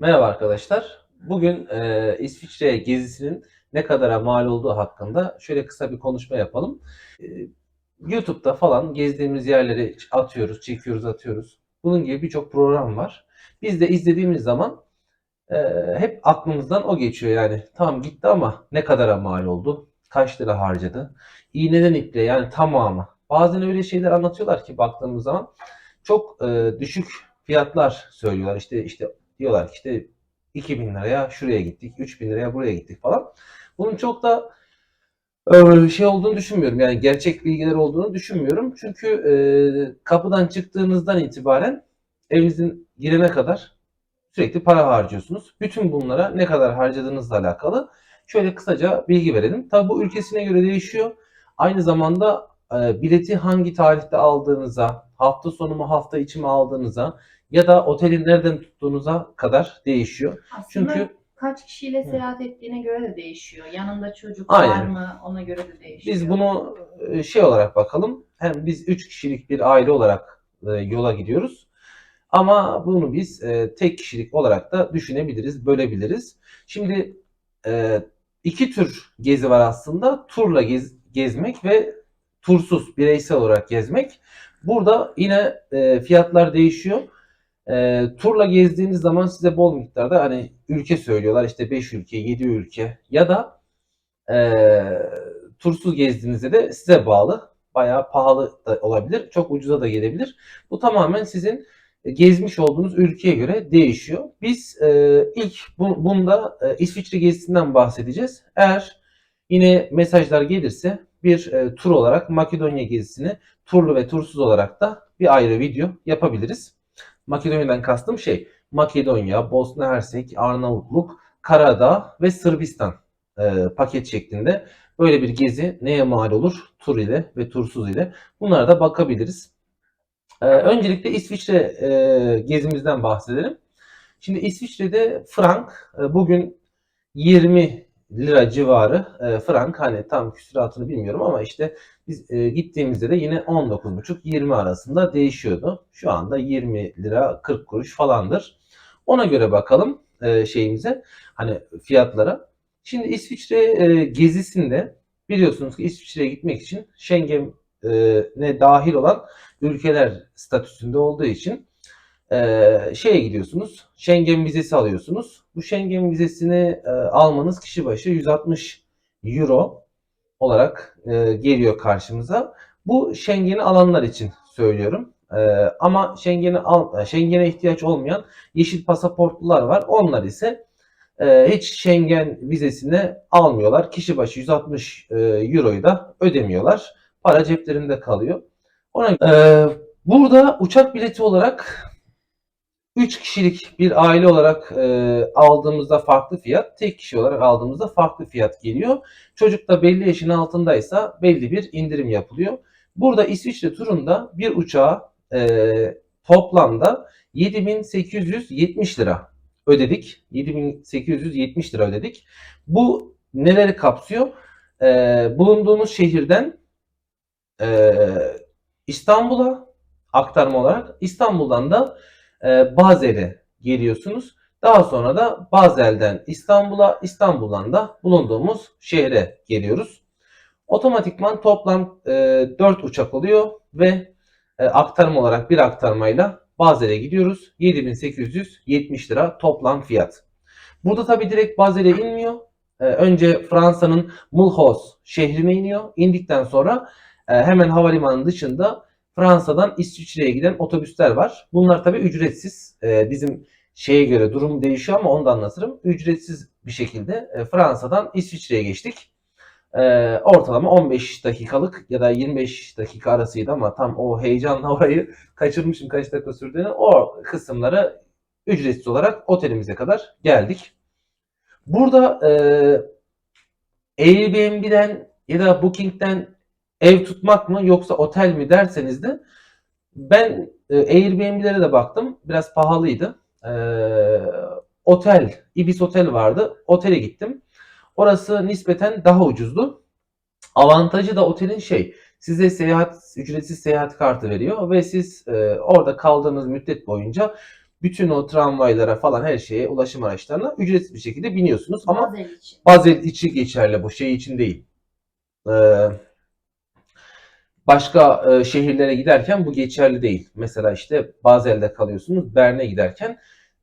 Merhaba arkadaşlar. Bugün e, İsviçre gezisinin ne kadara mal olduğu hakkında şöyle kısa bir konuşma yapalım. E, YouTube'da falan gezdiğimiz yerleri atıyoruz, çekiyoruz, atıyoruz. Bunun gibi birçok program var. Biz de izlediğimiz zaman e, hep aklımızdan o geçiyor yani. Tamam gitti ama ne kadara mal oldu? Kaç lira harcadı? İğneden iple yani tamamı. Bazen öyle şeyler anlatıyorlar ki baktığımız zaman çok e, düşük fiyatlar söylüyorlar. İşte işte diyorlar ki işte 2000 liraya şuraya gittik, 3000 liraya buraya gittik falan. Bunun çok da şey olduğunu düşünmüyorum. Yani gerçek bilgiler olduğunu düşünmüyorum. Çünkü kapıdan çıktığınızdan itibaren evinizin girene kadar sürekli para harcıyorsunuz. Bütün bunlara ne kadar harcadığınızla alakalı şöyle kısaca bilgi verelim. Tabi bu ülkesine göre değişiyor. Aynı zamanda bileti hangi tarihte aldığınıza, hafta sonu mu hafta içi mi aldığınıza ya da oteli nereden tuttuğunuza kadar değişiyor. Aslında Çünkü kaç kişiyle seyahat ettiğine göre de değişiyor. Yanında çocuk Aynen. var mı ona göre de değişiyor. biz bunu e, şey olarak bakalım. Hem biz 3 kişilik bir aile olarak e, yola gidiyoruz. Ama bunu biz e, tek kişilik olarak da düşünebiliriz, bölebiliriz. Şimdi iki tür gezi var aslında. Turla gez- gezmek ve tursuz, bireysel olarak gezmek. Burada yine e, fiyatlar değişiyor. E, turla gezdiğiniz zaman size bol miktarda hani ülke söylüyorlar. işte 5 ülke, 7 ülke ya da e, tursuz gezdiğinizde de size bağlı. Bayağı pahalı da olabilir. Çok ucuza da gelebilir. Bu tamamen sizin gezmiş olduğunuz ülkeye göre değişiyor. Biz e, ilk bu, bunda e, İsviçre gezisinden bahsedeceğiz. Eğer yine mesajlar gelirse bir e, tur olarak Makedonya gezisini turlu ve tursuz olarak da bir ayrı video yapabiliriz. Makedonya'dan kastım şey Makedonya, Bosna Hersek, Arnavutluk, Karadağ ve Sırbistan e, paket şeklinde böyle bir gezi neye mal olur? Tur ile ve tursuz ile. Bunlara da bakabiliriz. Ee, öncelikle İsviçre e, gezimizden bahsedelim. Şimdi İsviçre'de frank e, bugün 20 lira civarı e, frank hani tam küsuratını bilmiyorum ama işte biz e, gittiğimizde de yine 19,5-20 arasında değişiyordu. Şu anda 20 lira 40 kuruş falandır. Ona göre bakalım e, şeyimize hani fiyatlara. Şimdi İsviçre e, gezisinde biliyorsunuz ki İsviçre'ye gitmek için Schengen'e dahil olan ülkeler statüsünde olduğu için e, şeye gidiyorsunuz. Schengen vizesi alıyorsunuz. Bu Schengen vizesini e, almanız kişi başı 160 euro olarak e, geliyor karşımıza. Bu Schengen'i alanlar için söylüyorum. E, ama Schengen'i al, Schengen'e ihtiyaç olmayan yeşil pasaportlular var. Onlar ise e, hiç Schengen vizesini almıyorlar. Kişi başı 160 e, euroyu da ödemiyorlar. Para ceplerinde kalıyor. Ona, e, burada uçak bileti olarak 3 kişilik bir aile olarak e, aldığımızda farklı fiyat, tek kişi olarak aldığımızda farklı fiyat geliyor. Çocuk da belli yaşın altındaysa belli bir indirim yapılıyor. Burada İsviçre turunda bir uçağa e, toplamda 7870 lira ödedik. 7870 lira ödedik. Bu neleri kapsıyor? E, bulunduğumuz şehirden e, İstanbul'a aktarma olarak İstanbul'dan da e, Bazel'e geliyorsunuz. Daha sonra da Bazel'den İstanbul'a, İstanbul'dan da bulunduğumuz şehre geliyoruz. Otomatikman toplam e, 4 uçak oluyor ve e, aktarma olarak bir aktarmayla Bazel'e gidiyoruz. 7870 lira toplam fiyat. Burada tabi direkt Bazel'e inmiyor. E, önce Fransa'nın Mulhouse şehrine iniyor. İndikten sonra e, hemen havalimanının dışında Fransa'dan İsviçre'ye giden otobüsler var. Bunlar tabii ücretsiz. E, bizim şeye göre durum değişiyor ama onu da anlatırım. Ücretsiz bir şekilde e, Fransa'dan İsviçre'ye geçtik. E, ortalama 15 dakikalık ya da 25 dakika arasıydı ama tam o heyecanla orayı kaçırmışım kaç dakika sürdüğünü. O kısımları ücretsiz olarak otelimize kadar geldik. Burada e, Airbnb'den ya da Booking'den ev tutmak mı yoksa otel mi derseniz de ben e, Airbnb'lere de baktım. Biraz pahalıydı. E, otel, Ibis Otel vardı. Otele gittim. Orası nispeten daha ucuzdu. Avantajı da otelin şey, size seyahat ücretsiz seyahat kartı veriyor ve siz e, orada kaldığınız müddet boyunca bütün o tramvaylara falan her şeye ulaşım araçlarına ücretsiz bir şekilde biniyorsunuz. Ama Bazel için. Basel içi geçerli bu şey için değil. Ee, başka e, şehirlere giderken bu geçerli değil. Mesela işte Basel'de kalıyorsunuz. Bern'e giderken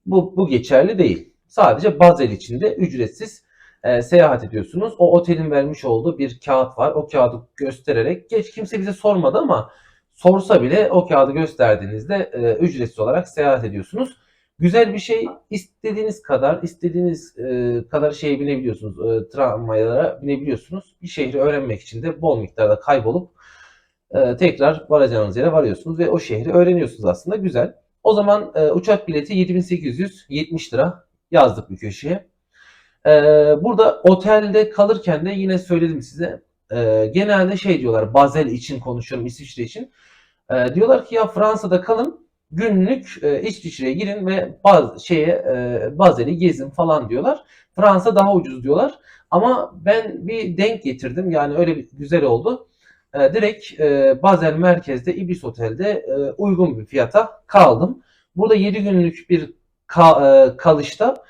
bu, bu geçerli değil. Sadece Basel içinde ücretsiz e, seyahat ediyorsunuz. O otelin vermiş olduğu bir kağıt var. O kağıdı göstererek geç kimse bize sormadı ama sorsa bile o kağıdı gösterdiğinizde e, ücretsiz olarak seyahat ediyorsunuz. Güzel bir şey. istediğiniz kadar, istediğiniz e, kadar şeye binebiliyorsunuz. E, tramvaylara binebiliyorsunuz. Bir şehri öğrenmek için de bol miktarda kaybolup e, tekrar varacağınız yere varıyorsunuz ve o şehri öğreniyorsunuz aslında. Güzel. O zaman e, uçak bileti 7870 lira yazdık bir köşeye. E, burada otelde kalırken de yine söyledim size. E, genelde şey diyorlar, Basel için konuşuyorum, İsviçre için. E, diyorlar ki ya Fransa'da kalın, günlük e, İsviçre'ye girin ve baz, şeye e, Basel'i gezin falan diyorlar. Fransa daha ucuz diyorlar. Ama ben bir denk getirdim. Yani öyle bir güzel oldu. E, direkt e, Basel merkezde Ibis Otel'de e, uygun bir fiyata kaldım. Burada 7 günlük bir ka- e, kalışta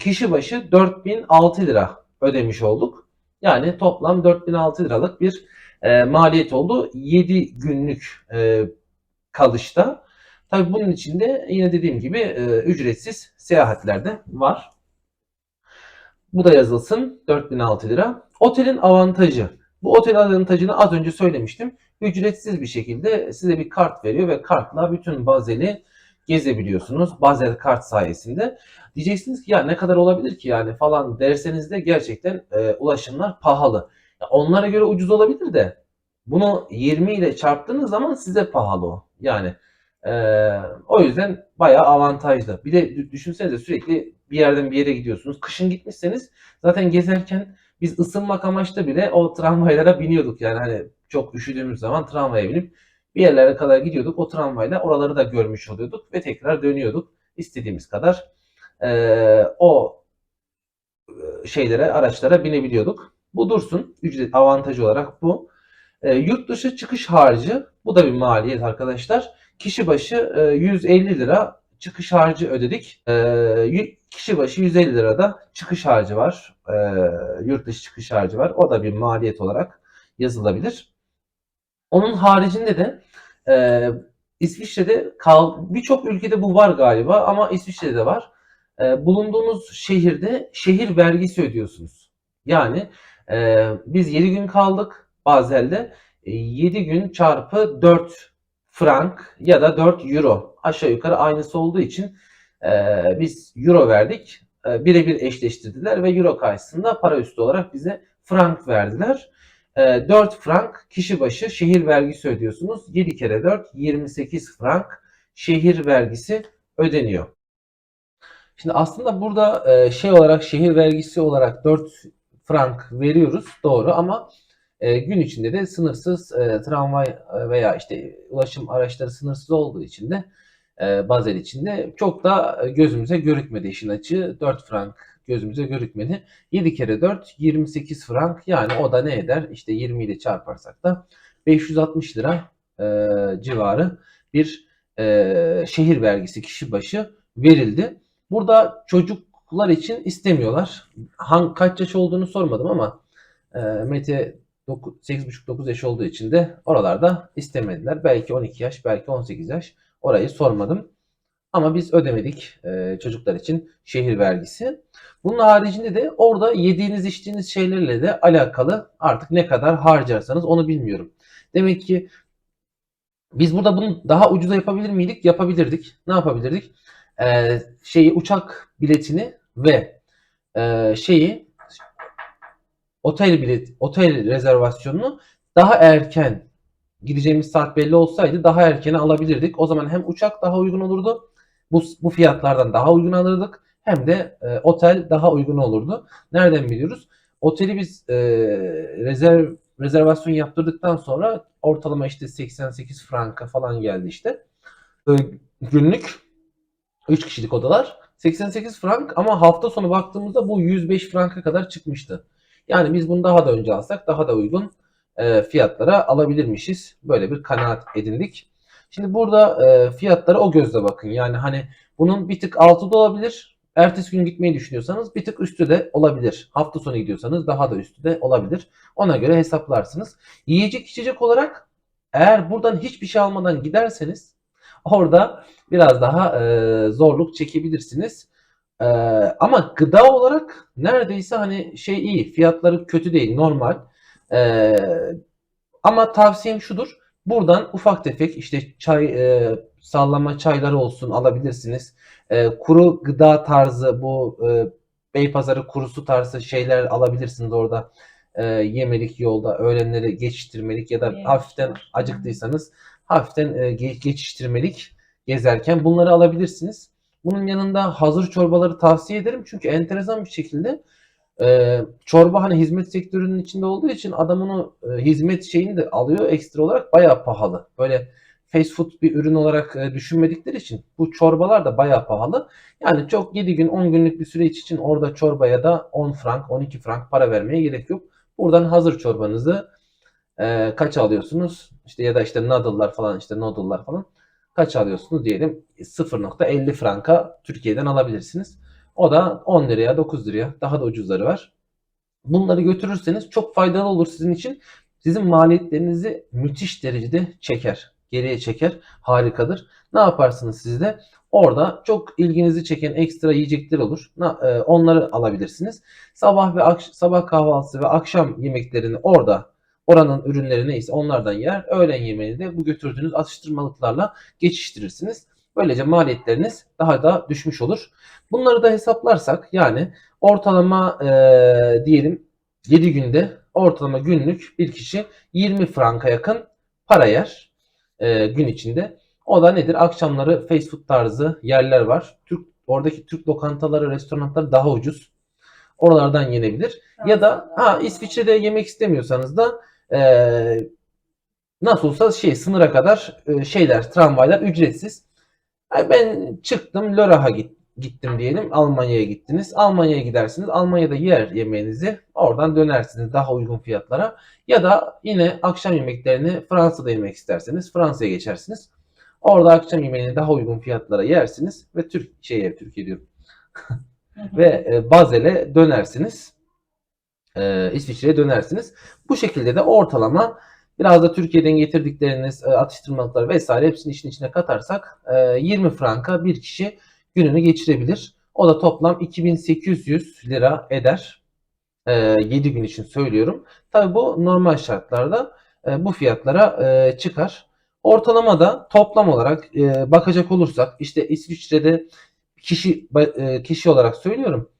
kişi başı 4006 lira ödemiş olduk. Yani toplam 4006 liralık bir e, maliyet oldu 7 günlük e, kalışta. Tabii bunun içinde yine dediğim gibi e, ücretsiz seyahatler de var. Bu da yazılsın 4006 lira. Otelin avantajı. Bu otelin avantajını az önce söylemiştim. Ücretsiz bir şekilde size bir kart veriyor ve kartla bütün Basel'i gezebiliyorsunuz. Basel kart sayesinde. Diyeceksiniz ki ya ne kadar olabilir ki yani falan derseniz de gerçekten e, ulaşımlar pahalı. Ya onlara göre ucuz olabilir de bunu 20 ile çarptığınız zaman size pahalı o. Yani ee, o yüzden bayağı avantajlı. Bir de dü- düşünsenize sürekli bir yerden bir yere gidiyorsunuz. Kışın gitmişseniz zaten gezerken biz ısınmak amaçlı bile o tramvaylara biniyorduk. Yani hani çok üşüdüğümüz zaman tramvaya binip bir yerlere kadar gidiyorduk. O tramvayla oraları da görmüş oluyorduk ve tekrar dönüyorduk. İstediğimiz kadar ee, o e, şeylere, araçlara binebiliyorduk. Bu dursun. Ücret avantajı olarak bu. Ee, yurt dışı çıkış harcı bu da bir maliyet arkadaşlar. Kişi başı e, 150 lira çıkış harcı ödedik. E, kişi başı 150 lira da çıkış harcı var. E, yurt dışı çıkış harcı var. O da bir maliyet olarak yazılabilir. Onun haricinde de e, İsviçre'de birçok ülkede bu var galiba ama İsviçre'de de var. E, bulunduğunuz şehirde şehir vergisi ödüyorsunuz. Yani e, biz 7 gün kaldık Basel'de. E, 7 gün çarpı 4 frank ya da 4 euro aşağı yukarı aynısı olduğu için e, biz euro verdik. E, birebir eşleştirdiler ve euro karşısında para üstü olarak bize frank verdiler. E, 4 frank kişi başı şehir vergisi ödüyorsunuz. 7 kere 4 28 frank şehir vergisi ödeniyor. Şimdi aslında burada e, şey olarak şehir vergisi olarak 4 frank veriyoruz doğru ama e, gün içinde de sınırsız e, tramvay e, veya işte ulaşım araçları sınırsız olduğu için de e, Basel içinde çok da e, gözümüze görükmedi işin açığı. 4 frank gözümüze görükmedi. 7 kere 4 28 frank yani o da ne eder? İşte 20 ile çarparsak da 560 lira e, civarı bir e, şehir vergisi kişi başı verildi. Burada çocuklar için istemiyorlar. Hangi, kaç yaş olduğunu sormadım ama e, Mete 8,5-9 yaş olduğu için de oralarda istemediler. Belki 12 yaş, belki 18 yaş. Orayı sormadım. Ama biz ödemedik e, çocuklar için şehir vergisi. Bunun haricinde de orada yediğiniz içtiğiniz şeylerle de alakalı artık ne kadar harcarsanız onu bilmiyorum. Demek ki biz burada bunu daha ucuza yapabilir miydik? Yapabilirdik. Ne yapabilirdik? Ee, şeyi uçak biletini ve e, şeyi otel bilet otel rezervasyonunu daha erken gideceğimiz saat belli olsaydı daha erkene alabilirdik. O zaman hem uçak daha uygun olurdu. Bu, bu fiyatlardan daha uygun alırdık. Hem de e, otel daha uygun olurdu. Nereden biliyoruz? Oteli biz e, rezerv rezervasyon yaptırdıktan sonra ortalama işte 88 franka falan geldi işte. E, günlük 3 kişilik odalar 88 frank ama hafta sonu baktığımızda bu 105 franka kadar çıkmıştı. Yani biz bunu daha da önce alsak daha da uygun e, fiyatlara alabilirmişiz. Böyle bir kanaat edindik. Şimdi burada e, fiyatlara o gözle bakın. Yani hani Bunun bir tık altı da olabilir. Ertesi gün gitmeyi düşünüyorsanız bir tık üstü de olabilir. Hafta sonu gidiyorsanız daha da üstü de olabilir. Ona göre hesaplarsınız. Yiyecek içecek olarak eğer buradan hiçbir şey almadan giderseniz orada biraz daha e, zorluk çekebilirsiniz. E, ama gıda olarak neredeyse hani şey iyi. Fiyatları kötü değil. Normal. E, ama tavsiyem şudur. Buradan ufak tefek işte çay e, sallama çayları olsun alabilirsiniz. E, kuru gıda tarzı bu e, Beypazarı kurusu tarzı şeyler alabilirsiniz orada. E, yemelik yolda öğlenleri geçiştirmelik ya da Evet. hafiften acıktıysanız hafiften e, ge- geçiştirmelik gezerken bunları alabilirsiniz. Bunun yanında hazır çorbaları tavsiye ederim çünkü enteresan bir şekilde e, çorba hani hizmet sektörünün içinde olduğu için adam onu e, hizmet şeyini de alıyor ekstra olarak bayağı pahalı. Böyle fast food bir ürün olarak e, düşünmedikleri için bu çorbalar da bayağı pahalı. Yani çok 7 gün 10 günlük bir süreç için orada çorbaya da 10 frank 12 frank para vermeye gerek yok. Buradan hazır çorbanızı e, kaç alıyorsunuz? İşte ya da işte noodle'lar falan işte noodle'lar falan kaç alıyorsunuz diyelim 0.50 franka Türkiye'den alabilirsiniz. O da 10 liraya 9 liraya daha da ucuzları var. Bunları götürürseniz çok faydalı olur sizin için. Sizin maliyetlerinizi müthiş derecede çeker. Geriye çeker. Harikadır. Ne yaparsınız siz de? Orada çok ilginizi çeken ekstra yiyecekler olur. E, Onları alabilirsiniz. Sabah ve sabah kahvaltısı ve akşam yemeklerini orada oranın ürünleri neyse onlardan yer. Öğlen yemeğini de bu götürdüğünüz atıştırmalıklarla geçiştirirsiniz. Böylece maliyetleriniz daha da düşmüş olur. Bunları da hesaplarsak yani ortalama e, diyelim 7 günde ortalama günlük bir kişi 20 franka yakın para yer e, gün içinde. O da nedir? Akşamları fast food tarzı yerler var. Türk oradaki Türk lokantaları, restoranları daha ucuz. Oralardan yenebilir. Ya da ha İsviçre'de yemek istemiyorsanız da e, nasıl olsa şey sınıra kadar e, şeyler, tramvaylar ücretsiz. Ay ben çıktım Lörrach'a git, gittim diyelim. Almanya'ya gittiniz. Almanya'ya gidersiniz. Almanya'da yer yemeğinizi. Oradan dönersiniz daha uygun fiyatlara. Ya da yine akşam yemeklerini Fransa'da yemek isterseniz Fransa'ya geçersiniz. Orada akşam yemeğini daha uygun fiyatlara yersiniz ve Türk şeye Türkiye diyorum ve e, Bazel'e dönersiniz. E, İsviçre'ye dönersiniz. Bu şekilde de ortalama biraz da Türkiye'den getirdikleriniz e, atıştırmalıklar vesaire hepsini işin içine katarsak e, 20 franka bir kişi gününü geçirebilir. O da toplam 2800 lira eder. E, 7 gün için söylüyorum. Tabii bu normal şartlarda e, bu fiyatlara e, çıkar. Ortalamada toplam olarak e, bakacak olursak işte İsviçre'de kişi e, kişi olarak söylüyorum.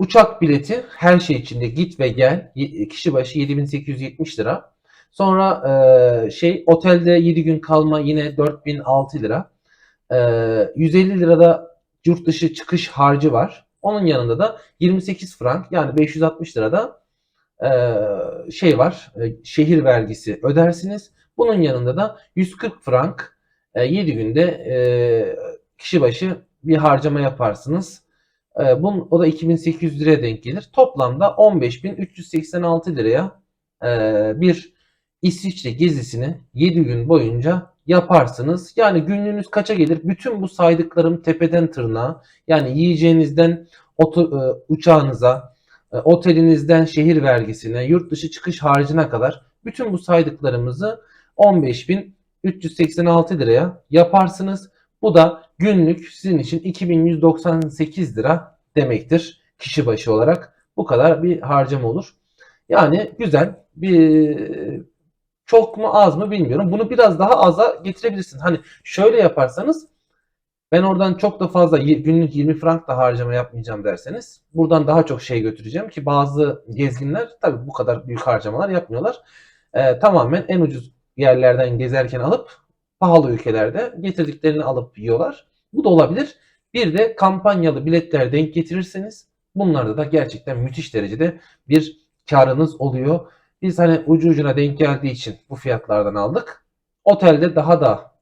Uçak bileti her şey içinde git ve gel kişi başı 7870 lira. Sonra e, şey otelde 7 gün kalma yine 4006 lira. E, 150 lirada yurt dışı çıkış harcı var. Onun yanında da 28 frank yani 560 lirada e, şey var e, şehir vergisi ödersiniz. Bunun yanında da 140 frank e, 7 günde e, kişi başı bir harcama yaparsınız. E, bunun, o da 2800 liraya denk gelir. Toplamda 15.386 liraya e, bir İsviçre gezisini 7 gün boyunca yaparsınız. Yani günlüğünüz kaça gelir? Bütün bu saydıklarım tepeden tırnağa yani yiyeceğinizden oto, e, uçağınıza, e, otelinizden şehir vergisine, yurt dışı çıkış harcına kadar bütün bu saydıklarımızı 15.386 liraya yaparsınız. Bu da günlük sizin için 2198 lira demektir kişi başı olarak. Bu kadar bir harcama olur. Yani güzel bir çok mu az mı bilmiyorum. Bunu biraz daha aza getirebilirsin. Hani şöyle yaparsanız ben oradan çok da fazla günlük 20 frank da harcama yapmayacağım derseniz buradan daha çok şey götüreceğim ki bazı gezginler tabii bu kadar büyük harcamalar yapmıyorlar. Ee, tamamen en ucuz yerlerden gezerken alıp pahalı ülkelerde getirdiklerini alıp yiyorlar. Bu da olabilir. Bir de kampanyalı biletler denk getirirseniz bunlarda da gerçekten müthiş derecede bir karınız oluyor. Biz hani ucu ucuna denk geldiği için bu fiyatlardan aldık. Otelde daha da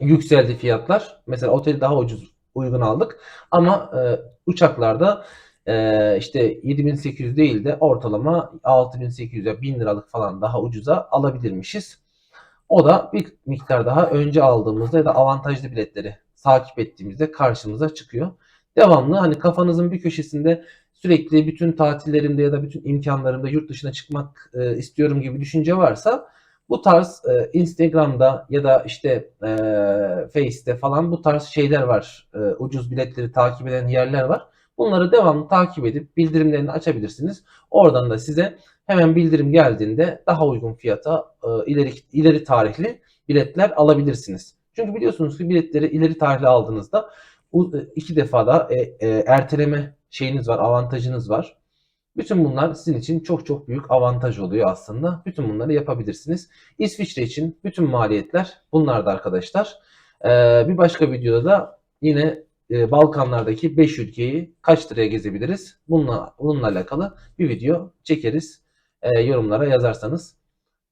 yükseldi fiyatlar. Mesela oteli daha ucuz uygun aldık. Ama e, uçaklarda e, işte 7800 değil de ortalama 6800'e 1000 liralık falan daha ucuza alabilirmişiz. O da bir miktar daha önce aldığımızda ya da avantajlı biletleri takip ettiğimizde karşımıza çıkıyor. Devamlı hani kafanızın bir köşesinde sürekli bütün tatillerimde ya da bütün imkanlarımda yurt dışına çıkmak e, istiyorum gibi düşünce varsa bu tarz e, Instagram'da ya da işte e, Face'te falan bu tarz şeyler var. E, ucuz biletleri takip eden yerler var. Bunları devamlı takip edip bildirimlerini açabilirsiniz. Oradan da size hemen bildirim geldiğinde daha uygun fiyata e, ileri ileri tarihli biletler alabilirsiniz. Çünkü biliyorsunuz ki biletleri ileri tarihli aldığınızda e, iki defa da e, erteleme şeyiniz var, avantajınız var. Bütün bunlar sizin için çok çok büyük avantaj oluyor aslında. Bütün bunları yapabilirsiniz. İsviçre için bütün maliyetler bunlardı arkadaşlar. Ee, bir başka videoda da yine e, Balkanlardaki 5 ülkeyi kaç liraya gezebiliriz? Bununla, bununla alakalı bir video çekeriz. Ee, yorumlara yazarsanız.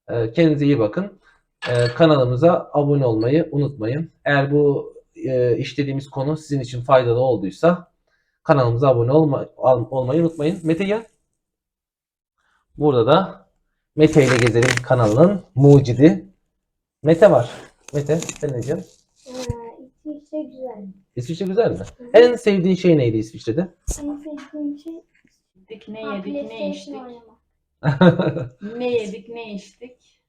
Ee, kendinize iyi bakın. Ee, kanalımıza abone olmayı unutmayın. Eğer bu e, işlediğimiz konu sizin için faydalı olduysa kanalımıza abone olma, olmayı unutmayın. Mete gel. Burada da Mete ile Gezelim kanalının mucidi Mete var. Mete sen ne diyorsun? İsviçre güzel. Mi? En sevdiğin şey neydi İsviçre'de? En sevdiğim şey Yedik, ne ha, yedik, ne içtik. oynamak. Ne yedik, ne içtik.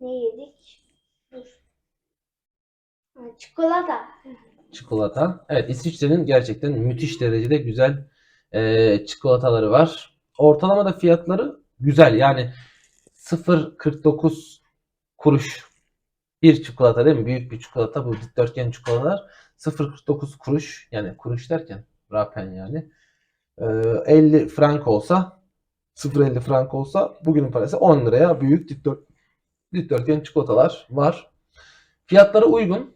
Ne yedik? Dur. Ha, çikolata. Çikolata. Evet İsviçre'nin gerçekten müthiş derecede güzel e, çikolataları var. Ortalama da fiyatları güzel. Yani 0.49 kuruş bir çikolata değil mi? Büyük bir çikolata bu dikdörtgen çikolatalar 0.49 kuruş yani kuruş derken rapen yani E, 50 frank olsa 0.50 frank olsa bugünün parası 10 liraya büyük dikdört, dikdörtgen çikolatalar var. Fiyatları uygun.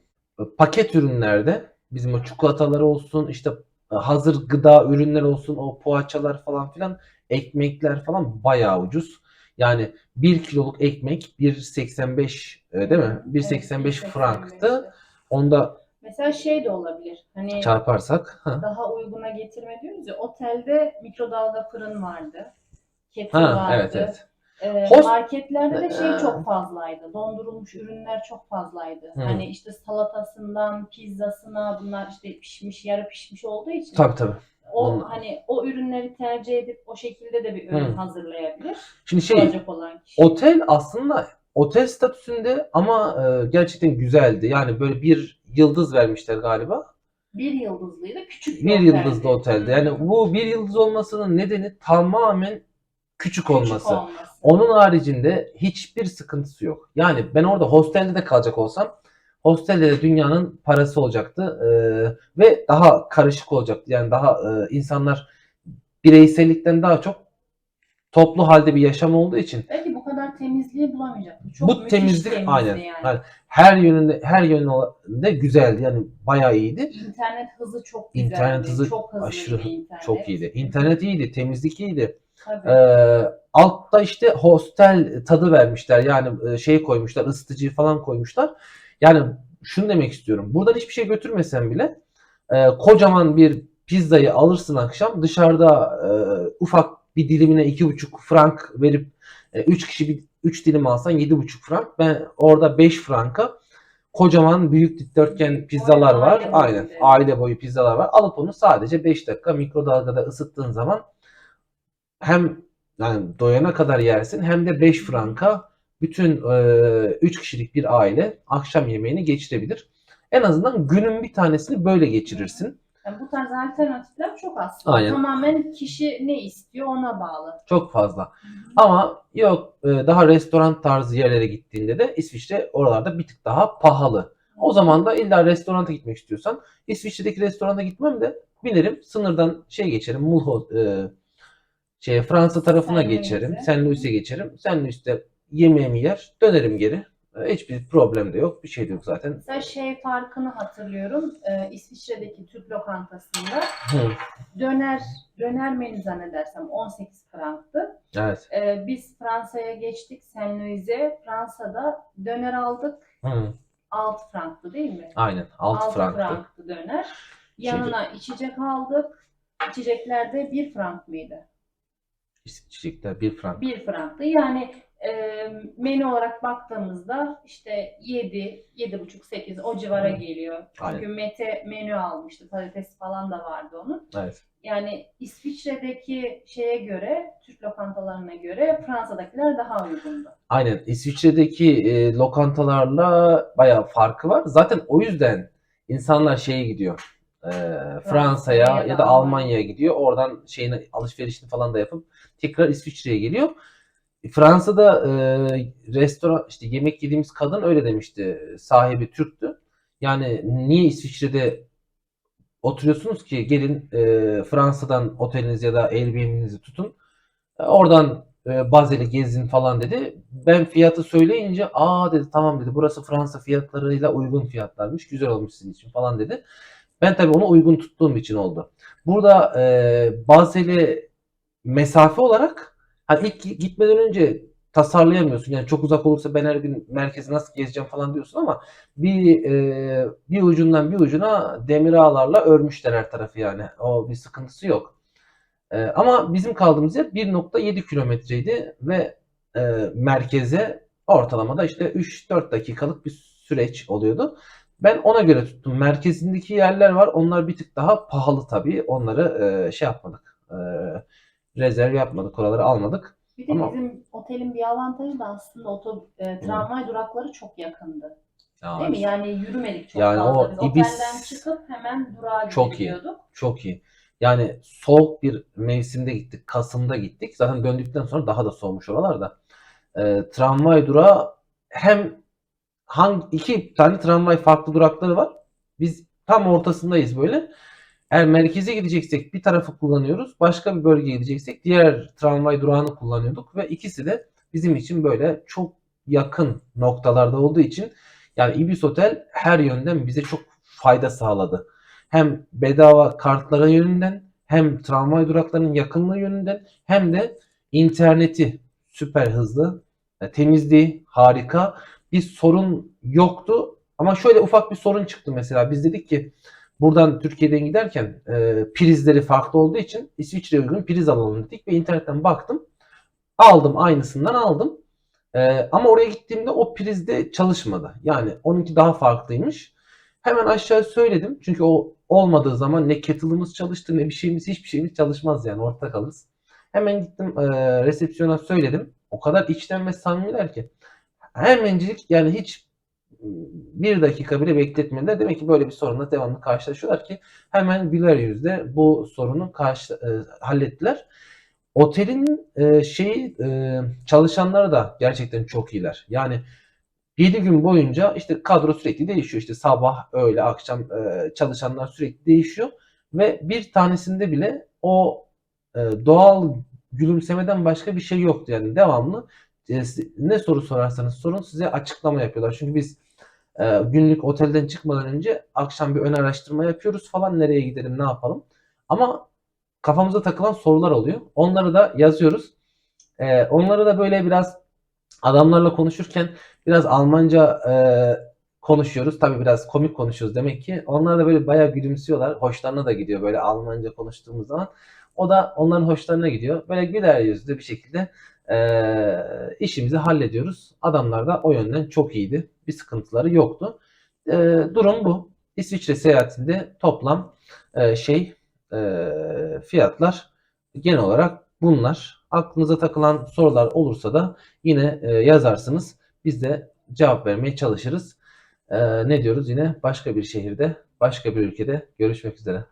Paket ürünlerde bizim o çikolataları olsun işte hazır gıda ürünler olsun o poğaçalar falan filan ekmekler falan bayağı ucuz. Yani 1 kiloluk ekmek 1.85 e, değil mi? 1.85 Evet, franktı. Onda Mesela şey de olabilir. Hani çarparsak ha, daha uyguna getirme diyoruz ya. Otelde mikrodalga fırın vardı. Kettle ha vardı. evet evet. Ee, Host- marketlerde de şey Ee. çok fazlaydı. Dondurulmuş ürünler çok fazlaydı. Hı. Hani işte salatasından pizzasına bunlar işte pişmiş, yarı pişmiş olduğu için Tabii tabii. O Onun- hani o ürünleri tercih edip o şekilde de bir ürün Hı. hazırlayabilir. Şimdi şey olan kişi. Otel aslında otel statüsünde ama e, gerçekten güzeldi. Yani böyle bir yıldız vermişler galiba. bir yıldızlıydı. Küçük bir, Bir yıldızlı otelde. Yani bu bir yıldız olmasının nedeni tamamen küçük Küçük olması. olması. Onun haricinde hiçbir sıkıntısı yok. Yani ben orada hostelde de kalacak olsam hostelde de dünyanın parası olacaktı e, ve daha karışık olacaktı. Yani daha e, insanlar bireysellikten daha çok toplu halde bir yaşam olduğu için Belki bu kadar temizliği bulamayacaktım. Çok bu temizlik aynen. Yani. Yani her yönünde her yönünde güzeldi. Yani bayağı iyiydi. İnternet hızı çok güzeldi. İnternet hızı çok hızlı aşırı internet. Çok iyiydi. İnternet iyiydi, temizlik iyiydi. Tabii. Ee, altta işte hostel tadı vermişler. Yani e, şey koymuşlar, ısıtıcıyı falan koymuşlar. Yani şunu demek istiyorum. Buradan hiçbir şey götürmesen bile e, kocaman bir pizzayı alırsın akşam. Dışarıda e, ufak bir dilimine iki buçuk frank verip e, üç kişi bir üç dilim alsan yedi buçuk frank. Ben orada 5 franka kocaman büyük dikdörtgen pizzalar var. aile Aynen. Aile boyu pizzalar var. Alıp onu sadece 5 dakika mikrodalgada ısıttığın zaman hem yani doyana kadar yersin hem de 5 franka bütün 3 kişilik bir aile akşam yemeğini geçirebilir. En azından günün bir tanesini böyle geçirirsin. Yani bu tarz alternatifler çok aslında. Aynen. Tamamen kişi ne istiyor ona bağlı. Çok fazla. Ama yok e, daha restoran tarzı yerlere gittiğinde de İsviçre oralarda bir tık daha pahalı. O zaman da illa restoranta gitmek istiyorsan İsviçre'deki restorana gitmem de binerim sınırdan şey geçerim Mulho e, şey Fransa tarafına Saint geçerim. Saint Louis'e geçerim. Saint Louis'te yemeğimi yer dönerim geri. E, hiçbir problem de yok. Bir şey de yok zaten. Mesela şey farkını hatırlıyorum. Ee, İsviçre'deki Türk lokantasında Hı, döner döner menü zannedersem 18 franktı. evet. Ee, biz Fransa'ya geçtik Saint Louis'e. Fransa'da döner aldık. Hı, 6 franktı değil mi? aynen. 6 6 franktı. franktı döner. Yanına içecek aldık. İçeceklerde 1 frank mıydı? İsviçre'de bir frank. 1 franktı. Yani e, menü olarak baktığımızda işte 7, 7,5, 8 o civara Hı. geliyor. Aynen. Çünkü Mete menü almıştı. Patates falan da vardı onun. Evet. Yani İsviçre'deki şeye göre, Türk lokantalarına göre Fransa'dakiler daha uygundu. Aynen. İsviçre'deki e, lokantalarla bayağı farkı var. Zaten o yüzden insanlar şeye gidiyor. E, Fransa'ya ya da ya da Almanya'ya. Almanya'ya gidiyor. Oradan şeyini alışverişini falan da yapıp tekrar İsviçre'ye geliyor. Fransa'da e, restoran işte yemek yediğimiz kadın öyle demişti. Sahibi Türktü. Yani niye İsviçre'de oturuyorsunuz ki gelin e, Fransa'dan otelinizi ya da Airbnb'nizi tutun. E, Oradan e, Bazel'i gezin falan dedi. Ben fiyatı söyleyince aa dedi tamam dedi burası Fransa fiyatlarıyla uygun fiyatlarmış. Güzel olmuş sizin için falan dedi. Ben tabii onu uygun tuttuğum için oldu. Burada e, Bazel'e mesafe olarak hani ilk gitmeden önce tasarlayamıyorsun. Yani çok uzak olursa ben her gün merkezi nasıl gezeceğim falan diyorsun ama bir e, bir ucundan bir ucuna demir ağlarla örmüşler her tarafı yani. O bir sıkıntısı yok. E, ama bizim kaldığımız yer 1.7 kilometreydi ve e, merkeze ortalamada işte 3-4 dakikalık bir süreç oluyordu. Ben ona göre tuttum. Merkezindeki yerler var. Onlar bir tık daha pahalı tabii. Onları e, şey yapmadık. E, rezerv yapmadık. Oraları almadık. Bir de Ama- bizim otelin bir avantajı da aslında oto, e, tramvay durakları çok yakındı. Ya, Değil mi? Yani yürümedik çok Yani fazla. o Biz İbis- otelden çıkıp hemen durağa Çok iyi. gidiyorduk. Çok iyi. Yani soğuk bir mevsimde gittik. Kasım'da gittik. Zaten döndükten sonra daha da soğumuş oralarda. Ee, tramvay durağı hem hangi iki tane tramvay farklı durakları var. Biz tam ortasındayız böyle. Eğer merkeze gideceksek bir tarafı kullanıyoruz. Başka bir bölgeye gideceksek diğer tramvay durağını kullanıyorduk ve ikisi de bizim için böyle çok yakın noktalarda olduğu için yani Ibis Otel her yönden bize çok fayda sağladı. Hem bedava kartlara yönünden hem tramvay duraklarının yakınlığı yönünden hem de interneti süper hızlı, e, temizliği harika. Bir sorun yoktu ama şöyle ufak bir sorun çıktı mesela. Biz dedik ki buradan Türkiye'den giderken e, prizleri farklı olduğu için İsviçre'ye uygun priz alalım dedik ve internetten baktım. Aldım aynısından aldım. E, ama oraya gittiğimde o prizde çalışmadı. Yani onunki daha farklıymış. Hemen aşağı söyledim. Çünkü o olmadığı zaman ne kettle'ımız çalıştı ne bir şeyimiz hiçbir şeyimiz çalışmaz yani ortada kalırız. Hemen gittim e, resepsiyona söyledim. O kadar içten ve samimiler ki. Hemencik yani hiç bir dakika bile bekletmediler. Demek ki böyle bir sorunla devamlı karşılaşıyorlar ki hemen yüzle bu sorunu karşı, e, hallettiler. Otelin e, şeyi e, çalışanları da gerçekten çok iyiler. Yani 7 gün boyunca işte kadro sürekli değişiyor. İşte sabah, öğle, akşam e, çalışanlar sürekli değişiyor ve bir tanesinde bile o e, doğal gülümsemeden başka bir şey yoktu. Yani devamlı e, ne soru sorarsanız sorun size açıklama yapıyorlar. Çünkü biz e, günlük otelden çıkmadan önce akşam bir ön araştırma yapıyoruz falan nereye gidelim ne yapalım. Ama kafamıza takılan sorular oluyor. Onları da yazıyoruz. E, onları da böyle biraz adamlarla konuşurken biraz Almanca e, konuşuyoruz. Tabii biraz komik konuşuyoruz demek ki. Onlar da böyle bayağı gülümsüyorlar. Hoşlarına da gidiyor böyle Almanca konuştuğumuz zaman. O da onların hoşlarına gidiyor. Böyle güler yüzlü bir şekilde e, işimizi hallediyoruz. Adamlar da o yönden çok iyiydi. Bir sıkıntıları yoktu. E, durum bu. İsviçre seyahatinde toplam e, şey e, fiyatlar genel olarak bunlar. Aklınıza takılan sorular olursa da yine e, yazarsınız. Biz de cevap vermeye çalışırız. E, ne diyoruz yine başka bir şehirde, başka bir ülkede görüşmek üzere.